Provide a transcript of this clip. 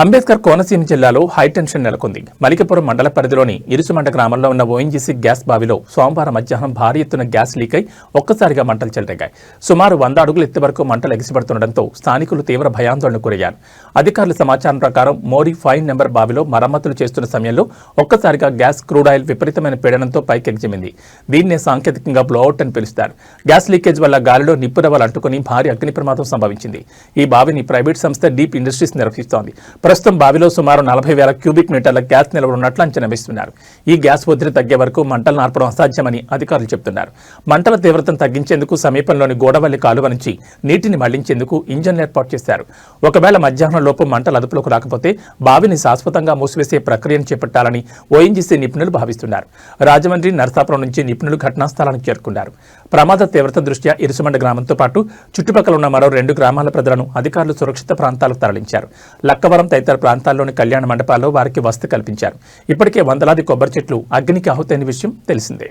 అంబేద్కర్ కోనసీమ జిల్లాలో హైటెన్షన్ నెలకొంది. మలికపురం మండల పరిధిలోని ఇరుసుమండ గ్రామంలో ఉన్న ఓఎన్జీసీ గ్యాస్ బావిలో సోమవారం మధ్యాహ్నం భారీ ఎత్తున గ్యాస్ లీక్ అయి ఒక్కసారిగా మంటలు చెలరేగాయి. సుమారు వంద అడుగుల ఎత్తు వరకు మంటలు ఎగిసిపడుతుండటంతో స్థానికులు తీవ్ర భయాందోళనకు గురయ్యారు. అధికారుల సమాచారం ప్రకారం మోరీ ఫైవ్ నెంబర్ బావిలో మరమ్మతులు చేస్తున్న సమయంలో ఒక్కసారిగా గ్యాస్ క్రూడ్ ఆయిల్ విపరీతమైన పీడనంతో పైకెగిజిమింది దీన్నే సాంకేతికంగా బ్లోఅవుట్ అని పిలుస్తారు. గ్యాస్ లీకేజ్ వల్ల గాలిలో నిప్పురవలు అంటుకుని భారీ అగ్ని ప్రమాదం సంభవించింది. ఈ బావిని ప్రైవేట్ సంస్థ డీప్ ఇండస్ట్రీస్ నిర్వహిస్తోంది. ప్రస్తుతం బావిలో సుమారు నలభై వేల క్యూబిక్ మీటర్ల గ్యాస్ నిల్వ ఉన్నట్లు అంచనా వేస్తున్నారు. ఈ గ్యాస్ ఒత్తిడి తగ్గే వరకు మంటలు నార్పడం అసాధ్యమని అధికారులు చెబుతున్నారు. మంటల తీవ్రతను తగ్గించేందుకు సమీపంలోని గోడవల్లి కాలువ నుంచి నీటిని మళ్ళించేందుకు ఇంజన్లు ఏర్పాటు చేశారు. ఒకవేళ మధ్యాహ్నం లోపు మంటలు అదుపులోకి రాకపోతే బావిని శాశ్వతంగా మూసివేసే ప్రక్రియను చేపట్టాలని ఓఎన్జీసీ నిపుణులు భావిస్తున్నారు. రాజమండ్రి నరసాపురం నుంచి నిపుణులు ఘటనా స్థలానికి చేరుకున్నారు. ప్రమాద తీవ్రత దృష్ట్యా ఇరుసుమండ గ్రామంతో పాటు చుట్టుపక్కల ఉన్న మరో రెండు గ్రామాల ప్రజలను అధికారులు సురక్షిత ప్రాంతాలకు తరలించారు. లక్కవరం తదితర ప్రాంతాల్లోని కళ్యాణ మండపాల్లో వారికి వసతి కల్పించారు. ఇప్పటికే వందలాది కొబ్బరి చెట్లు అగ్నికి ఆహుతైన విషయం తెలిసిందే.